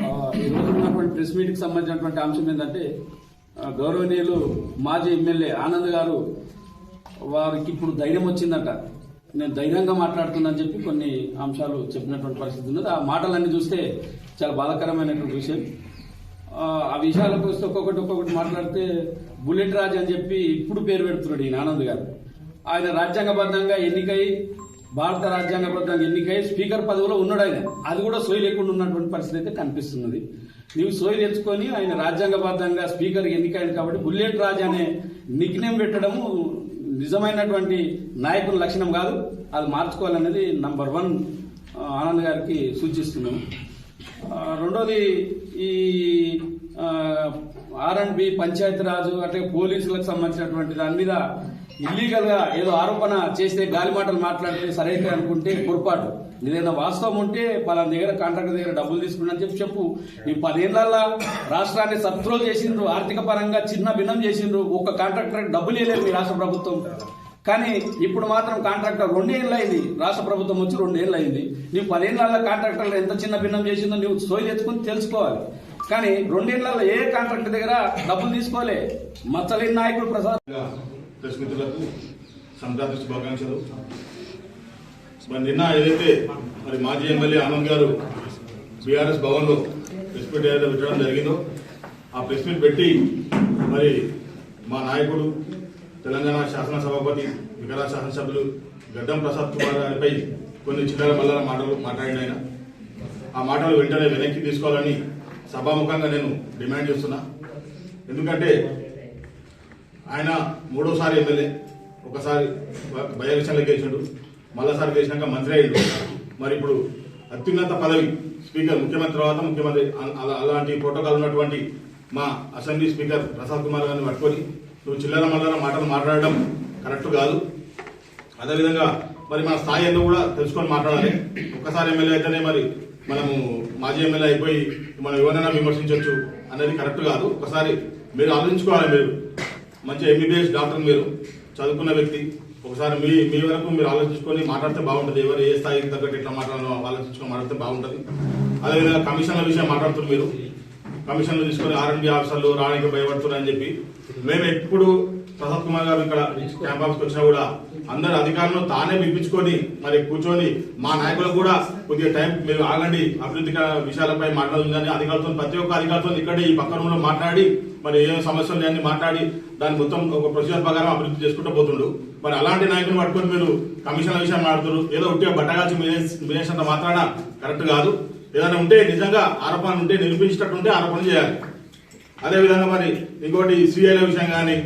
ఉన్నటువంటి ప్రెస్ మీట్కి సంబంధించినటువంటి అంశం ఏంటంటే గౌరవనీయులు మాజీ ఎమ్మెల్యే ఆనంద్ గారు వారికి ఇప్పుడు ధైర్యం వచ్చిందట. నేను ధైర్యంగా మాట్లాడుతున్నాను చెప్పి కొన్ని అంశాలు చెప్పినటువంటి పరిస్థితి ఉన్నది. ఆ మాటలన్నీ చూస్తే చాలా బాధాకరమైనటువంటి విషయం. ఆ, ఆ విషయాలకు వస్తే ఒక్కొక్కటి ఒక్కొక్కటి మాట్లాడితే బుల్లెట్ రాజ్ అని చెప్పి ఇప్పుడు పేరు పెడుతున్నాడు ఈయన ఆనంద్ గారు. ఆయన రాజ్యాంగబద్ధంగా ఎన్నికై భారత రాజ్యాంగబద్ధంగా ఎన్నికై స్పీకర్ పదవిలో ఉన్నాడు ఆయన. అది కూడా సోయి లేకుండా ఉన్నటువంటి పరిస్థితి అయితే కనిపిస్తున్నది. నీవు సోయి తెచ్చుకొని ఆయన రాజ్యాంగబద్ధంగా స్పీకర్ ఎన్నికైంది కాబట్టి బుల్లెట్ రాజ్ అనే నిఘ్నం పెట్టడము నిజమైనటువంటి నాయకుని లక్షణం కాదు. అది మార్చుకోవాలనేది నంబర్ వన్ ఆనంద్ గారికి సూచిస్తున్నాము రెండోది ఈ ఆర్ అండ్ బి పంచాయతీరాజు అంటే పోలీసులకు సంబంధించినటువంటి దాని మీద ఇల్లీగల్గా ఏదో ఆరోపణ చేస్తే గాలి మాటలు మాట్లాడితే సరైతే అనుకుంటే పొరపాటు. ఏదైనా వాస్తవం ఉంటే వాళ్ళ దగ్గర కాంట్రాక్టర్ దగ్గర డబ్బులు తీసుకున్నా చెప్పి చెప్పు. ఈ పదేళ్ళలో రాష్ట్రాన్ని సత్రోలు చేసిండ్రు ఆర్థిక పరంగా చిన్న భిన్నం చేసిండ్రు ఒక్క కాంట్రాక్టర్ డబ్బులు వేయలేదు మీ రాష్ట్ర ప్రభుత్వం. కానీ ఇప్పుడు మాత్రం కాంట్రాక్టర్ రెండేళ్ళు అయింది. రాష్ట్ర ప్రభుత్వం వచ్చి రెండేళ్ళు అయింది. నీవు పదేళ్ళ కాంట్రాక్టర్లు ఎంత చిన్న భిన్నం చేసిందో నువ్వు సోయి తెచ్చుకుని తెలుసుకోవాలి. కానీ రెండేళ్ళలో ఏ కాంట్రాక్టర్ దగ్గర డబ్బులు తీసుకోలే. మచ్చలేని నాయకుడు ప్రసాద్. ప్రెస్ మిత్రులకు సంక్రాంతి శుభాకాంక్షలు మరి నిన్న ఏదైతే మరి మాజీ ఎమ్మెల్యే ఆనంద్ గారు బీఆర్ఎస్ భవన్లో ప్రెస్ మీట్ ఏదైతే పెట్టడం జరిగిందో ఆ ప్రెస్ మీట్ పెట్టి మరి మా నాయకుడు తెలంగాణ శాసనసభాపతి వికరా శాసనసభ్యులు గడ్డం ప్రసాద్ కుమార్ గారిపై కొన్ని చిల్లర మల్లర మాటలు మాట్లాడిన ఆయన. ఆ మాటలు వెంటనే వెనక్కి తీసుకోవాలని సభాముఖంగా నేను డిమాండ్ చేస్తున్నా. ఎందుకంటే ఆయన మూడోసారి ఎమ్మెల్యే ఒకసారి బై ఎలక్షన్లో గెలిచాడు మళ్ళీసారి గెలిచినాక మంత్రి అయ్యాడు. మరి ఇప్పుడు అత్యున్నత పదవి స్పీకర్ ముఖ్యమంత్రి తర్వాత ముఖ్యమంత్రి అలా- అలాంటి ప్రోటోకాల్ ఉన్నటువంటి మా అసెంబ్లీ స్పీకర్ ప్రసాద్ కుమార్ గారిని పట్టుకొని నువ్వు చిల్లర మల్లర మాటలు మాట్లాడడం కరెక్ట్ కాదు. అదేవిధంగా మరి మన స్థాయి ఏందో కూడా తెలుసుకొని మాట్లాడాలి. ఒక్కసారి ఎమ్మెల్యే అయితేనే మరి మనము మాజీ ఎమ్మెల్యే అయిపోయి మనం ఎవరైనా విమర్శించవచ్చు అనేది కరెక్ట్ కాదు. ఒకసారి మీరు ఆలోచించుకోవాలి మీరు. మంచి ఎంబీబీఎస్ డాక్టర్ మీరు చదువుకున్న వ్యక్తి ఒకసారి మీ మీ వరకు మీరు ఆలోచించుకొని మాట్లాడితే బాగుంటుంది. ఎవరు ఏ స్థాయికి తగ్గట్టు ఎట్లా మాట్లాడాలో ఆలోచించుకొని మాట్లాడితే బాగుంటుంది. అదేవిధంగా కమిషన్ల విషయం మాట్లాడుతున్నారు మీరు. కమిషన్లు తీసుకొని ఆర్ఎండ్బి ఆఫీసర్లు రావడానికి భయపడుతున్నారు అని చెప్పి మేము ఎప్పుడు ప్రసాద్ కుమార్ గారు ఇక్కడ క్యాంప్ ఆఫీస్కి వచ్చినా కూడా అందరు అధికారులను తానే పిలిపించుకొని మరి కూర్చొని మా నాయకులకు కూడా కొద్దిగా టైం మీరు ఆగండి. అభివృద్ధి విషయాలపై మాట్లాడుతుందని అధికారులతో ప్రతి ఒక్క అధికారులతో ఇక్కడే ఈ పక్క రూమ్లో మాట్లాడి మరి ఏ సమస్యలు లేని మాట్లాడి దాని మొత్తం ఒక ప్రొసీజర్ ప్రకారం అభివృద్ధి చేసుకుంటూ పోతుండు. మరి అలాంటి నాయకులు పట్టుకొని మీరు కమిషన్ల విషయం మాట్లాడుతారు ఏదో ఉంటే బట్టగాల్చి మీరేసినంత మాత్రాన కరెక్ట్ కాదు. ఏదైనా ఉంటే నిజంగా ఆరోపణలు ఉంటే నిరూపించినట్టు ఉంటే ఆరోపణలు చేయాలి. అదేవిధంగా మరి ఇంకోటి సిఐల విషయం కానీ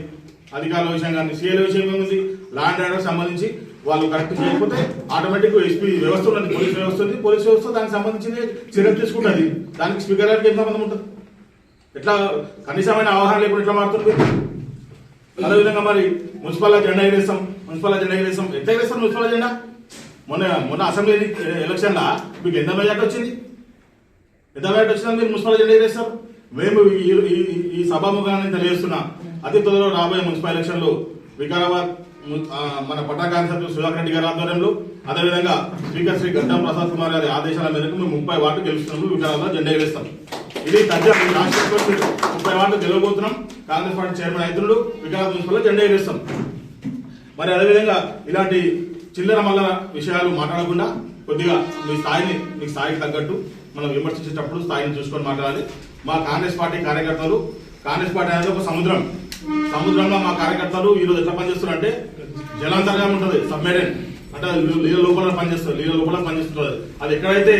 అధికారుల విషయం కానీ సీఎల విషయం ఏముంది లాండ్ ఆర్డర్ సంబంధించి వాళ్ళు కరెక్ట్ చేయకపోతే ఆటోమేటిక్ ఎస్పీ వ్యవస్థ ఉన్నది పోలీస్ వ్యవస్థ ఉంది. పోలీస్ వ్యవస్థ దానికి సంబంధించింది చర్యలు తీసుకుంటుంది. దానికి స్పీకర్ గారికి ఎంత సంబంధం ఉంటుంది ఎట్లా కనీసమైన అవగాహన లేకుండా ఎట్లా మారుతుంది అదేవిధంగా మరి మున్సిపల్ జెండా ఎగరేస్తాం మున్సిపల్ జెండా ఎగరేస్తాం ఎంత ఎగరేస్తాం మున్సిపల్ జెండా మొన్న మొన్న అసెంబ్లీ ఎలక్షన్లా మీకు ఎంత మెజార్టీ వచ్చింది? ఎంత మెజార్టీ వచ్చిందని మీరు మున్సిపల్ జెండా ఎగరేస్తారు మేము ఈ ఈ- ఈ సభాముఖాన్ని తెలియజేస్తున్నా. అతి త్వరలో రాబోయే మున్సిపల్ ఎలక్షన్లో వికారాబాద్ ము- మన పట్టాకాంక్షలు సుధాకర్ రెడ్డి గారి ఆధ్వర్యంలో అదేవిధంగా స్పీకర్ శ్రీ గడ్డం ప్రసాద్ కుమార్ గారి ఆదేశాల మేరకు మేము ముప్పై వార్డు గెలుస్తున్నాము వికారాబాద్ జెండా వేస్తాం ఇది తథ్యం రాష్ట్రంలో ముప్పై వార్డు గెలవబోతున్నాం. కాంగ్రెస్ పార్టీ చైర్మన్ రైతులు వికారాబాద్ మున్సిపల్లో జెండా వేస్తాం మరి అదేవిధంగా ఇలాంటి చిల్లర మల్లర విషయాలు మాట్లాడకుండా కొద్దిగా మీ స్థాయిని మీ స్థాయికి తగ్గట్టు మనం విమర్శించేటప్పుడు స్థాయిని చూసుకొని మాట్లాడాలి. మా కాంగ్రెస్ పార్టీ కార్యకర్తలు కాంగ్రెస్ పార్టీ అనేది ఒక సముద్రం. సముద్రంలో మా కార్యకర్తలు ఈరోజు రోజు ఎట్లా పనిచేస్తున్నారంటే జలాంతర్గా ఉంటుంది సబ్మెరైన్. అంటే నీళ్ళ లోపల పనిచేస్తారు నీళ్ళ లోపల పనిచేస్తుంది అది ఎక్కడైతే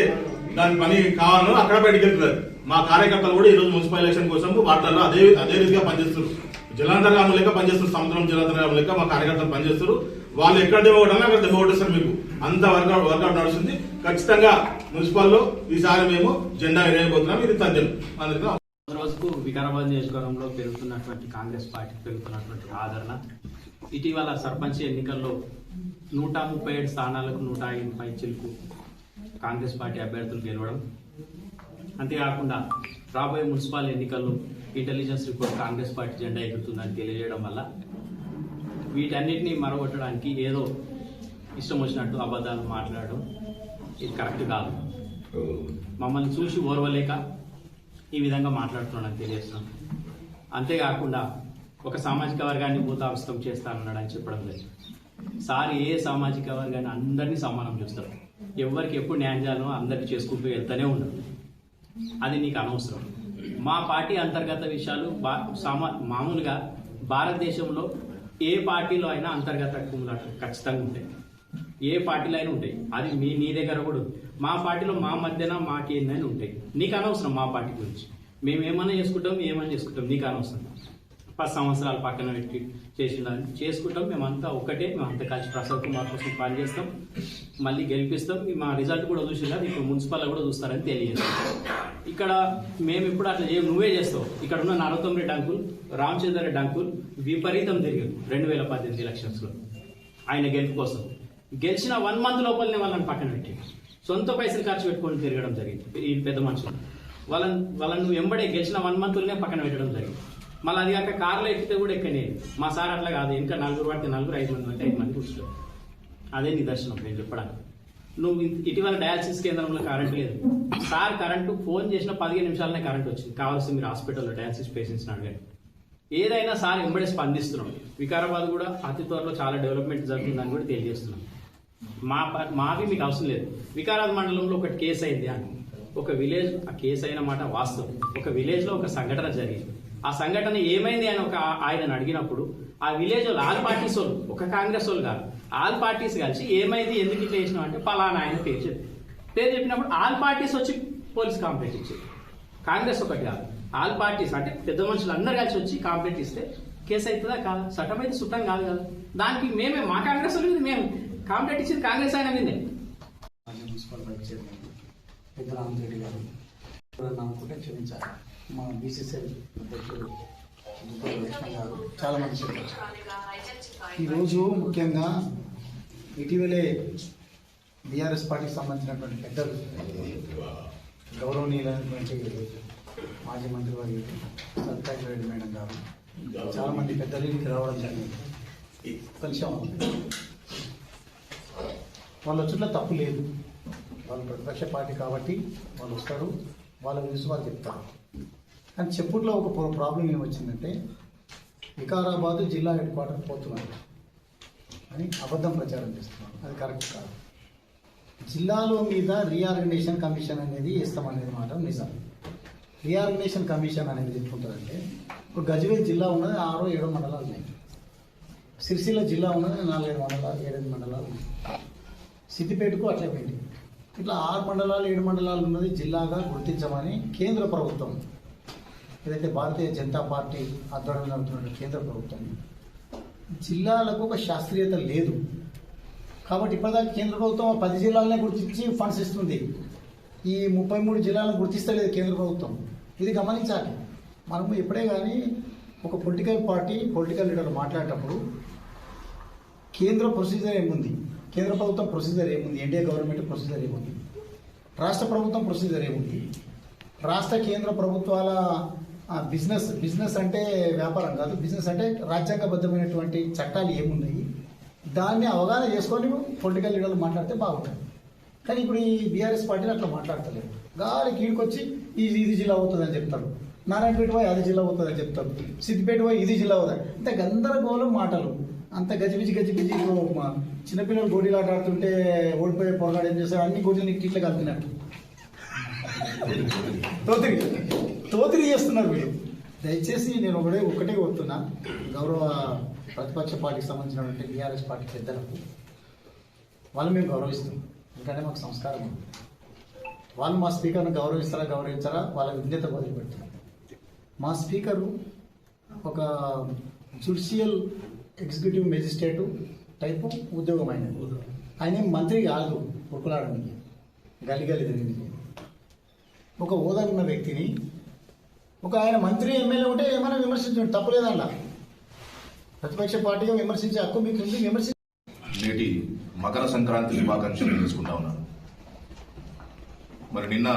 దాని పని కావాలో అక్కడ బయటికి మా కార్యకర్తలు కూడా ఈ రోజు మున్సిపల్ ఎలక్షన్ కోసం వాటిల్లో అదే అదే రీతిగా పనిచేస్తారు జలాంతర్గాము లేక పనిచేస్తారు సముద్రం జలాంతర్గాము లేక మా కార్యకర్తలు పనిచేస్తారు వాళ్ళు ఎక్కడ దెబ్బ అక్కడ దెబ్బ కొట్టేస్తారు మీకు. అంత వర్కౌట్ వర్కౌట్ నడుస్తుంది. ఖచ్చితంగా మున్సిపల్లో ఈసారి మేము జెండా ఎరేయబోతున్నాం ఇది తథ్యం అందరికీ రోజుకు వికారాబాద్ నియోజకవర్గంలో పెరుగుతున్నటువంటి కాంగ్రెస్ పార్టీకి పెరుగుతున్నటువంటి ఆదరణ. ఇటీవల సర్పంచ్ ఎన్నికల్లో నూట ముప్పై ఏడు స్థానాలకు నూట పై చిలుకు కాంగ్రెస్ పార్టీ అభ్యర్థులు గెలవడం. అంతేకాకుండా రాబోయే మున్సిపల్ ఎన్నికల్లో ఇంటెలిజెన్స్ రిపోర్ట్ కాంగ్రెస్ పార్టీ జెండా ఎగురుతుందని తెలియజేయడం వల్ల వీటన్నిటిని మరగొట్టడానికి ఏదో ఇష్టం వచ్చినట్టు అబద్ధాలు మాట్లాడడం ఇది కరెక్ట్ కాదు. మమ్మల్ని చూసి ఓర్వలేక ఈ విధంగా మాట్లాడుతున్నాడని తెలియజేస్తున్నాం అంతేకాకుండా ఒక సామాజిక వర్గాన్ని భూతావిస్తం చేస్తానన్నాడు అని చెప్పడం జరిగింది. సార్ ఏ సామాజిక వర్గాన్ని అందరినీ సమానం చూస్తారు? ఎవరికి ఎప్పుడు న్యాయం చేయాలో అందరికీ చేసుకుంటూ వెళ్తూనే ఉండదు అది నీకు అనవసరం. మా పార్టీ అంతర్గత విషయాలు బా సామా మామూలుగా భారతదేశంలో ఏ పార్టీలో అయినా అంతర్గత కుమ్ములాటలు ఖచ్చితంగా ఉంటాయి. ఏ పార్టీలో అయినా ఉంటాయి. అది మీ నీ దగ్గర కూడా ఉంది. మా పార్టీలో మా మధ్యన మాకేందని ఉంటాయి. నీకు అనవసరం మా పార్టీ గురించి. మేము ఏమైనా చేసుకుంటాం ఏమైనా చేసుకుంటాం నీకు అనవసరం. పది సంవత్సరాలు పక్కన పెట్టి చేసిందని చేసుకుంటాం. మేమంతా ఒకటే మేమంతా కలిసి ప్రసాద్ కుమార్ కోసం పనిచేస్తాం. మళ్ళీ గెలిపిస్తాం. మా రిజల్ట్ కూడా చూసిందా? ఇప్పుడు మున్సిపల్ కూడా చూస్తారని తెలియజేస్తాం ఇక్కడ మేము ఇప్పుడు అట్లా ఏం నువ్వే చేస్తావు. ఇక్కడ ఉన్న నరోత్తం రెడ్డి అంకుల్ రామచంద్ర రెడ్డి అంకుల్ విపరీతం తిరిగారు రెండు వేల పద్దెనిమిది ఎలక్షన్స్లో ఆయన గెలుపు కోసం. గెలిచిన వన్ మంత్ లోపలనే వాళ్ళని పక్కన పెట్టి సొంత పైసలు ఖర్చు పెట్టుకొని తిరగడం జరిగింది. ఈ పెద్ద మనుషులు. వాళ్ళని వాళ్ళని నువ్వు గెలిచిన వన్ మంత్లోనే పక్కన పెట్టడం జరిగింది. మళ్ళీ అది కాక కార్లో ఎక్కితే కూడా ఎక్కనే మా సార్ అట్లా కాదు. ఇంకా నలుగురు పడితే నలుగురు ఐదు మంది అంటే ఐదు మంది కూర్చోలేదు అదే నిదర్శనం నేను చెప్పడానికి. నువ్వు ఇటీవల డయాలసిస్ కేంద్రంలో కరెంట్ లేదు. సార్ కరెంటు ఫోన్ చేసిన పదిహేను నిమిషాలనే కరెంట్ వచ్చింది. కావాల్సి మీరు హాస్పిటల్లో డయాలసిస్ పేషెంట్స్ని అడగండి. ఏదైనా సార్ ఎంబడే స్పందిస్తున్నాం వికారాబాద్ కూడా అతి త్వరలో చాలా డెవలప్మెంట్ జరుగుతుందని కూడా తెలియజేస్తున్నాం. మా ప- మావి మీకు అవసరం లేదు. వికారాబాద్ మండలంలో ఒకటి కేసు అయింది అని ఒక విలేజ్ ఆ కేసు అయిన మాట వాస్తవం. ఒక విలేజ్లో ఒక సంఘటన జరిగింది. ఆ సంఘటన ఏమైంది అని ఒక ఆయన అడిగినప్పుడు ఆ విలేజ్ వాళ్ళు ఆల్ పార్టీస్ వాళ్ళు ఒక కాంగ్రెస్ వాళ్ళు కాదు ఆల్ పార్టీస్ కలిసి ఏమైంది ఎందుకు ఇట్లా చేసినాం అంటే పలానా ఆయన పేరు చెప్పి. పేరు చెప్పినప్పుడు ఆల్ పార్టీస్ వచ్చి పోలీస్ కాంప్లైంట్ ఇచ్చారు. కాంగ్రెస్ ఒకటి కాదు. ఆల్ పార్టీస్ అంటే పెద్ద మనుషులు అందరు కలిసి వచ్చి కాంప్లైంట్ ఇస్తే కేసు అవుతుందా కాదు? చట్టం అయితే చుట్టం కాదు కదా. దానికి మేమే మా కాంగ్రెస్ మీద మేము కాంప్లైంట్ ఇచ్చింది కాంగ్రెస్ ఆయన మీదే. మున్సిపల్ వైస్ చైర్మన్ పెద్ద రామరెడ్డి గారు. అనుకుంటే క్షమించాలి. మా బీసీసీ అధ్యక్షుడు లక్ష్మణ్ గారు చాలా మంది ఈరోజు ముఖ్యంగా ఇటీవలే బీఆర్ఎస్ పార్టీకి సంబంధించినటువంటి పెద్దలు గౌరవనీయులైనటువంటి మాజీ మంత్రి వారి సత్యాగ్ర రెడ్డి మేడం గారు చాలా మంది పెద్దలు ఇంటికి రావడం జరిగింది. కలిసాం వాళ్ళ చుట్టూ తప్పు లేదు. వాళ్ళు ప్రతిపక్ష పార్టీ కాబట్టి వాళ్ళు వస్తారు. వాళ్ళ గురించి వాళ్ళు చెప్తారు. కానీ చెప్పుట్లో ఒక ప్రాబ్లం ఏమొచ్చిందంటే వికారాబాద్ జిల్లా హెడ్ క్వార్టర్ పోతున్నారు. అని అబద్ధం ప్రచారం చేస్తున్నారు. అది కరెక్ట్ కాదు. జిల్లాలో మీద రీఆర్గనైజేషన్ కమిషన్ అనేది ఇస్తామనేది మాట నిజం. రీఆర్గనైజేషన్ కమిషన్ అనేది చెప్పుకుంటారంటే ఇప్పుడు గజవేల్ జిల్లా ఉన్నది ఆరో ఏడో మండలాలు ఉన్నాయి. సిరిసిల్ల జిల్లా ఉన్నది నాలుగైదు మండలాలు ఏడైదు మండలాలు ఉన్నాయి. సిద్దిపేటకు అట్లే పోయింది ఇట్లా ఆరు మండలాలు ఏడు మండలాలు ఉన్నది జిల్లాగా గుర్తించమని కేంద్ర ప్రభుత్వం ఏదైతే భారతీయ జనతా పార్టీ ఆధ్వర్యంలో నడుపుతున్న కేంద్ర ప్రభుత్వం జిల్లాలకు ఒక శాస్త్రీయత లేదు. కాబట్టి ఇప్పటిదాకా కేంద్ర ప్రభుత్వం పది జిల్లాలనే గుర్తించి ఫండ్స్ ఇస్తుంది. ఈ ముప్పై మూడు జిల్లాలను గుర్తిస్తలేదు కేంద్ర ప్రభుత్వం. ఇది గమనించాలి. మనము ఎప్పుడే కానీ ఒక పొలిటికల్ పార్టీ పొలిటికల్ లీడర్ మాట్లాడేటప్పుడు కేంద్ర ప్రొసీజర్ ఏముంది? కేంద్ర ప్రభుత్వం ప్రొసీజర్ ఏముంది? ఎన్డీఏ గవర్నమెంట్ ప్రొసీజర్ ఏముంది? రాష్ట్ర ప్రభుత్వం ప్రొసీజర్ ఏముంది? రాష్ట్ర కేంద్ర ప్రభుత్వాల బిజినెస్ బిజినెస్ అంటే వ్యాపారం కాదు. బిజినెస్ అంటే రాజ్యాంగబద్ధమైనటువంటి చట్టాలు ఏమున్నాయి? దాన్ని అవగాహన చేసుకొని పొలిటికల్ లీడర్లు మాట్లాడితే బాగుంటుంది. కానీ ఇప్పుడు ఈ బీఆర్ఎస్ పార్టీని అట్లా మాట్లాడతలేదు గాలి కీడుకొచ్చి ఇది ఇది జిల్లా అవుతుందని చెప్తారు. నారాయణపేట పోయి అది జిల్లా అవుతుందని చెప్తారు. సిద్దిపేట పోయి ఇది జిల్లా అవుతుంది. అంత గందరగోళం మాటలు. అంత గజిబిజి గజిబిజి చిన్నపిల్లలు గోడీలు ఆడుతుంటే ఓడిపోయే పొరగాడు ఏం చేస్తారు అన్ని గోడీలు ఇట్లా కలిపినట్టు తోతిరి తోతిరి చేస్తున్నారు వీళ్ళు. దయచేసి నేను ఒకటే ఒకటే కోరుతున్నా. గౌరవ ప్రతిపక్ష పార్టీకి సంబంధించినటువంటి బీఆర్ఎస్ పార్టీ పెద్దలకు వాళ్ళు మేము గౌరవిస్తాం ఎందుకంటే మాకు సంస్కారం ఉంది. వాళ్ళు మా స్పీకర్ను గౌరవిస్తారా గౌరవించారా? వాళ్ళ విజ్ఞత వదిలిపెడుతున్నారు మా స్పీకరు ఒక జుడిషియల్ ఎగ్జిక్యూటివ్ మెజిస్ట్రేటు టైపు ఉద్యోగం ఆయన ఆయన మంత్రి కాదు ఉరుకులాడడానికి గలి గలి తిరిగింది. ఒక హోదా ఉన్న వ్యక్తిని ఒక ఆయన మంత్రి ఎమ్మెల్యే ఉంటే ఏమైనా విమర్శించండి తప్పులేదల్లా ప్రతిపక్ష పార్టీగా విమర్శించే హక్కు మీకు ఉంది విమర్శించ నేటి మకర సంక్రాంతి శుభాకాంక్షలు తెలుసుకుంటా ఉన్నాను. మరి నిన్న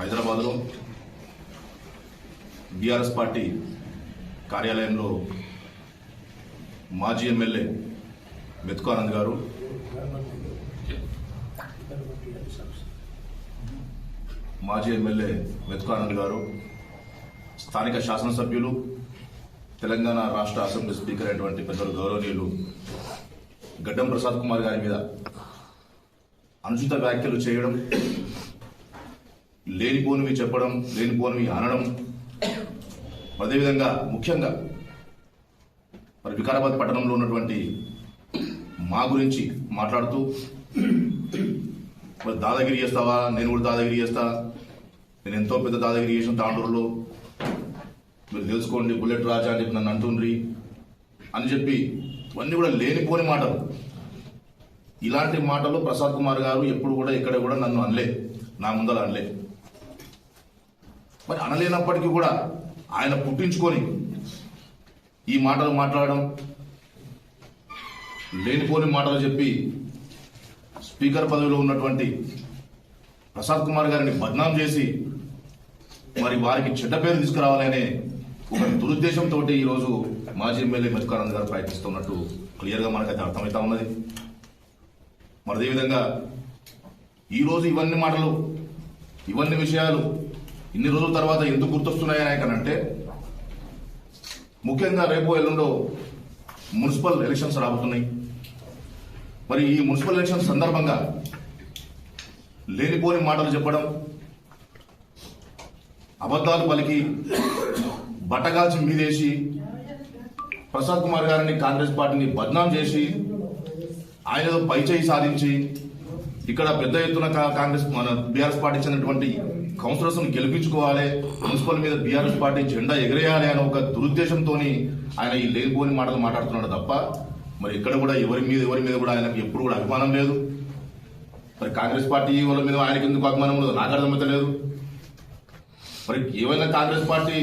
హైదరాబాద్లో బీఆర్ఎస్ పార్టీ కార్యాలయంలో మాజీ ఎమ్మెల్యే మెతుకానంద్ గారు. మాజీ ఎమ్మెల్యే మెతుకానంద్ గారు స్థానిక శాసనసభ్యులు తెలంగాణ రాష్ట్ర అసెంబ్లీ స్పీకర్ అయినటువంటి పెద్దలు గౌరవనీయులు గడ్డం ప్రసాద్ కుమార్ గారి మీద అనుచిత వ్యాఖ్యలు చేయడం లేనిపోనివి చెప్పడం లేనిపోనివి అనడం అదేవిధంగా ముఖ్యంగా మరి వికారాబాద్ పట్టణంలో ఉన్నటువంటి మా గురించి మాట్లాడుతూ మరి దాదాగిరి చేస్తావా? నేను కూడా దాదాగిరి చేస్తా. నేను ఎంతో పెద్ద దాదాగిరి చేసిన తాండూరులో. మీరు తెలుసుకోండి బుల్లెట్ రాజా అని చెప్పి నన్ను అంటుండ్రి. అని చెప్పి ఇవన్నీ కూడా లేనిపోని మాటలు. ఇలాంటి మాటలు ప్రసాద్ కుమార్ గారు ఎప్పుడు కూడా ఇక్కడ కూడా నన్ను అనలే. నా ముందర అనలే. మరి అనలేనప్పటికీ కూడా ఆయన పుట్టించుకొని ఈ మాటలు మాట్లాడడం లేనిపోని మాటలు చెప్పి స్పీకర్ పదవిలో ఉన్నటువంటి ప్రసాద్ కుమార్ గారిని బద్నాం చేసి మరి వారికి చెడ్డ పేరు తీసుకురావాలనే ఒక దురుద్దేశంతో ఈరోజు మాజీ ఎమ్మెల్యే మధుకానంద్ గారు ప్రయత్నిస్తున్నట్టు క్లియర్గా మనకైతే అర్థమవుతా ఉన్నది. మరి అదేవిధంగా ఈరోజు ఇవన్నీ మాటలు ఇవన్నీ విషయాలు ఇన్ని రోజుల తర్వాత ఎందుకు గుర్తొస్తున్నాయని అంటే ముఖ్యంగా రేపు ఎల్లుండో మున్సిపల్ ఎలక్షన్స్ రాబోతున్నాయి. మరి ఈ మున్సిపల్ ఎలక్షన్ సందర్భంగా లేనిపోని మాటలు చెప్పడం అబద్ధాలు పలికి బట్టగాల్చి మీదేసి ప్రసాద్ కుమార్ గారిని కాంగ్రెస్ పార్టీని బద్నాం చేసి ఆయనతో పైచేయి సాధించి ఇక్కడ పెద్ద ఎత్తున కాంగ్రెస్ మన బీఆర్ఎస్ పార్టీ చెందినటువంటి కౌన్సిలర్స్ గెలిపించుకోవాలి మున్సిపల్ మీద బీఆర్ఎస్ పార్టీ జెండా ఎగరేయాలి అనే ఒక దురుద్దేశంతో ఆయన ఈ లేనిపోని మాటలు మాట్లాడుతున్నాడు తప్ప మరి ఇక్కడ కూడా ఎవరి మీద ఎవరి మీద కూడా ఆయనకు ఎప్పుడు కూడా అభిమానం లేదు. మరి కాంగ్రెస్ పార్టీ వాళ్ళ మీద ఆయనకి ఎందుకు అభిమానం లేదు నాకు అర్థమైతే లేదు. మరి ఏమైనా కాంగ్రెస్ పార్టీ